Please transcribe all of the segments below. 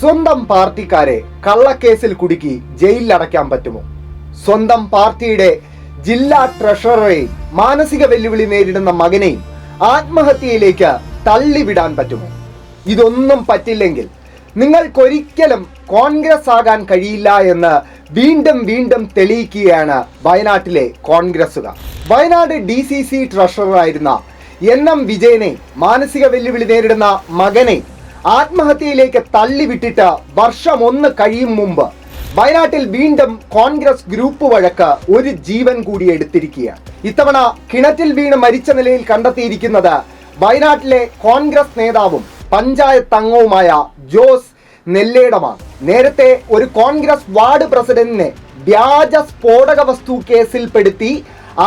സ്വന്തം പാർട്ടിക്കാരെ കള്ളക്കേസിൽ കുടുക്കി ജയിലിൽ ജയിലിലടയ്ക്കാൻ പറ്റുമോ? സ്വന്തം പാർട്ടിയുടെ ജില്ലാ ട്രഷററെയും മാനസിക വെല്ലുവിളി നേരിടുന്ന മകനെയും ആത്മഹത്യയിലേക്ക് തള്ളിവിടാൻ പറ്റുമോ? ഇതൊന്നും പറ്റില്ലെങ്കിൽ നിങ്ങൾക്കൊരിക്കലും കോൺഗ്രസ് ആകാൻ കഴിയില്ല എന്ന് വീണ്ടും വീണ്ടും തെളിയിക്കുകയാണ് വയനാട്ടിലെ കോൺഗ്രസുകാർ വയനാട് ഡി സി സി ട്രഷററായിരുന്ന എൻ എം വിജയനെ മാനസിക വെല്ലുവിളി നേരിടുന്ന മകനെ ആത്മഹത്യയിലേക്ക് തള്ളിവിട്ടിട്ട് വർഷം ഒന്ന് കഴിയും മുമ്പ് വയനാട്ടിൽ വീണ്ടും കോൺഗ്രസ് ഗ്രൂപ്പ് വഴക്ക് ഒരു ജീവൻ കൂടി എടുത്തിരിക്കുകയാണ്. ഇത്തവണ കിണറ്റിൽ വീണ് മരിച്ച നിലയിൽ കണ്ടെത്തിയിരിക്കുന്നത് വയനാട്ടിലെ കോൺഗ്രസ് നേതാവും പഞ്ചായത്ത് അംഗവുമായ ജോസ് നെല്ലേടമാണ്. നേരത്തെ ഒരു കോൺഗ്രസ് വാർഡ് പ്രസിഡന്റിനെ വ്യാജ സ്ഫോടക വസ്തു കേസിൽപ്പെടുത്തി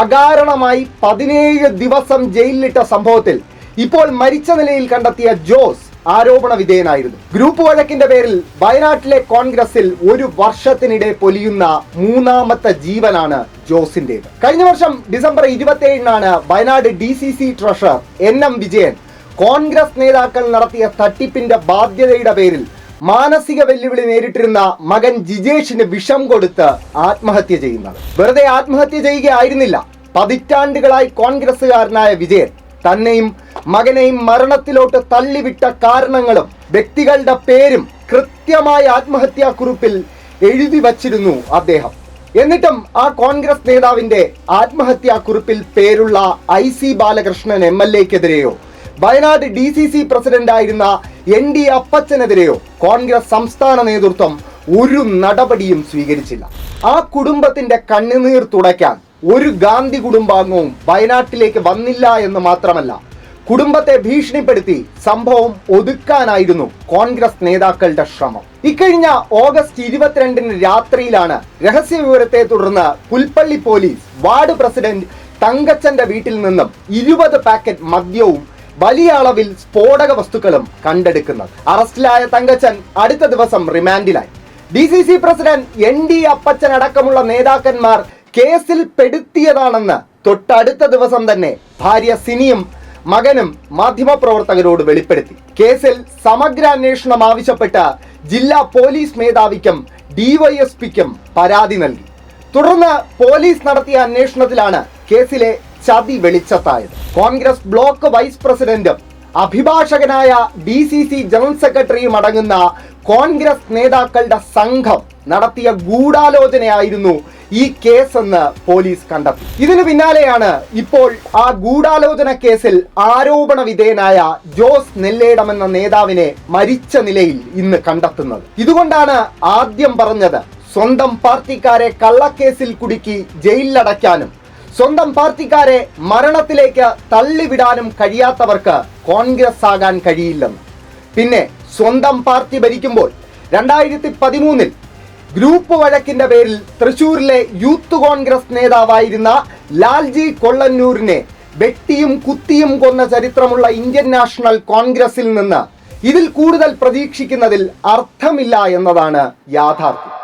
അകാരണമായി പതിനേഴ് ദിവസം ജയിലിലിട്ട സംഭവത്തിൽ ഇപ്പോൾ മരിച്ച നിലയിൽ കണ്ടെത്തിയ ജോസ് ആരോപണ വിധേയനായിരുന്നു. ഗ്രൂപ്പ് വഴക്കിന്റെ പേരിൽ വയനാട്ടിലെ കോൺഗ്രസിൽ ഒരു വർഷത്തിനിടെ പൊലിയുന്ന മൂന്നാമത്തെ ജീവനാണ് ജോസിന്റേത്. കഴിഞ്ഞ വർഷം ഡിസംബർ ഇരുപത്തി ഏഴിനാണ് Wayanad D C C treasurer N M Vijayan Congress നേതാക്കൾ നടത്തിയ തട്ടിപ്പിന്റെ ബാധ്യതയുടെ പേരിൽ മാനസിക വെല്ലുവിളി നേരിട്ടിരുന്ന മകൻ ജിജേഷിന് വിഷം കൊടുത്ത് ആത്മഹത്യ ചെയ്യുന്നത്. വെറുതെ ആത്മഹത്യ ചെയ്യുകയായിരുന്നില്ല. പതിറ്റാണ്ടുകളായി കോൺഗ്രസ്സുകാരനായ വിജയൻ തന്നെയും മകനെയും മരണത്തിലോട്ട് തള്ളിവിട്ട കാരണങ്ങളും വ്യക്തികളുടെ പേരും കൃത്യമായ ആത്മഹത്യാ കുറിപ്പിൽ എഴുതി വച്ചിരുന്നു അദ്ദേഹം. എന്നിട്ടും ആ കോൺഗ്രസ് നേതാവിന്റെ ആത്മഹത്യാ കുറിപ്പിൽ പേരുള്ള I C Balakrishnan M L എക്കെതിരെയോ Wayanad D C C പ്രസിഡന്റായിരുന്ന എൻ ഡി അപ്പച്ചനെതിരെയോ കോൺഗ്രസ് സംസ്ഥാന നേതൃത്വം ഒരു നടപടിയും സ്വീകരിച്ചില്ല. ആ കുടുംബത്തിന്റെ കണ്ണുനീർ തുടയ്ക്കാൻ ഒരു ഗാന്ധി കുടുംബാംഗവും വയനാട്ടിലേക്ക് വന്നില്ല എന്ന് മാത്രമല്ല കുടുംബത്തെ ഭീഷണിപ്പെടുത്തി സംഭവം ഒതുക്കാനായിരുന്നു കോൺഗ്രസ് നേതാക്കളുടെ ശ്രമം. ഇക്കഴിഞ്ഞ ഓഗസ്റ്റ് ഇരുപത്തിരണ്ടിന് രാത്രിയിലാണ് രഹസ്യ വിവരത്തെ തുടർന്ന് പുൽപ്പള്ളി പോലീസ് വാർഡ് പ്രസിഡന്റ് തങ്കച്ചന്റെ വീട്ടിൽ നിന്നും ഇരുപത് പാക്കറ്റ് മദ്യവും വലിയ അളവിൽ സ്ഫോടക വസ്തുക്കളും കണ്ടെടുക്കുന്നത്. അറസ്റ്റിലായ തങ്കച്ചൻ അടുത്ത ദിവസം റിമാൻഡിലായി. D C C president N D Appachan അടക്കമുള്ള നേതാക്കന്മാർ കേസിൽ പെടുത്തിയതാണെന്ന് തൊട്ടടുത്ത ദിവസം തന്നെ ഭാര്യ സിനിയും മകനും മാധ്യമപ്രവർത്തകരോട് വെളിപ്പെടുത്തി. കേസിൽ സമഗ്ര അന്വേഷണം ആവശ്യപ്പെട്ട് ജില്ലാ പോലീസ് മേധാവിക്കും ഡിവൈഎസ്പിക്കും പരാതി നൽകി. തുടർന്ന് പോലീസ് നടത്തിയ അന്വേഷണത്തിലാണ് കേസിലെ ചതി വെളിച്ചത്തായത്. കോൺഗ്രസ് ബ്ലോക്ക് വൈസ് പ്രസിഡന്റും അഭിഭാഷകനായ ഡി സി സി ജനറൽ സെക്രട്ടറിയും അടങ്ങുന്ന കോൺഗ്രസ് നേതാക്കളുടെ സംഘം നടത്തിയ ഗൂഢാലോചനയായിരുന്നു ഈ കേസ് എന്ന് പോലീസ് കണ്ടെത്തി. ഇതിനു പിന്നാലെയാണ് ഇപ്പോൾ ആ ഗൂഢാലോചന കേസിൽ ആരോപണ വിധേയനായ ജോസ് നെല്ലേടം എന്ന നേതാവിനെ മരിച്ച നിലയിൽ ഇന്ന് കണ്ടെത്തുന്നത്. ഇതുകൊണ്ടാണ് ആദ്യം പറഞ്ഞത് സ്വന്തം പാർട്ടിക്കാരെ കള്ളക്കേസിൽ കുടുക്കി ജയിലിലടയ്ക്കാനും സ്വന്തം പാർട്ടിക്കാരെ മരണത്തിലേക്ക് തള്ളിവിടാനും കഴിയാത്തവർക്ക് കോൺഗ്രസ് ആകാൻ കഴിയില്ലെന്ന്. പിന്നെ സ്വന്തം പാർട്ടി ഭരിക്കുമ്പോൾ രണ്ടായിരത്തി പതിമൂന്നിൽ ഗ്രൂപ്പ് വഴക്കിന്റെ പേരിൽ തൃശൂരിലെ യൂത്ത് കോൺഗ്രസ് നേതാവായിരുന്ന ലാൽജി കൊള്ളന്നൂരിനെ വെട്ടിയും കുത്തിയും കൊന്ന ചരിത്രമുള്ള ഇന്ത്യൻ നാഷണൽ കോൺഗ്രസിൽ നിന്ന് ഇതിൽ കൂടുതൽ പ്രതീക്ഷിക്കുന്നതിൽ അർത്ഥമില്ല എന്നതാണ് യാഥാർത്ഥ്യം.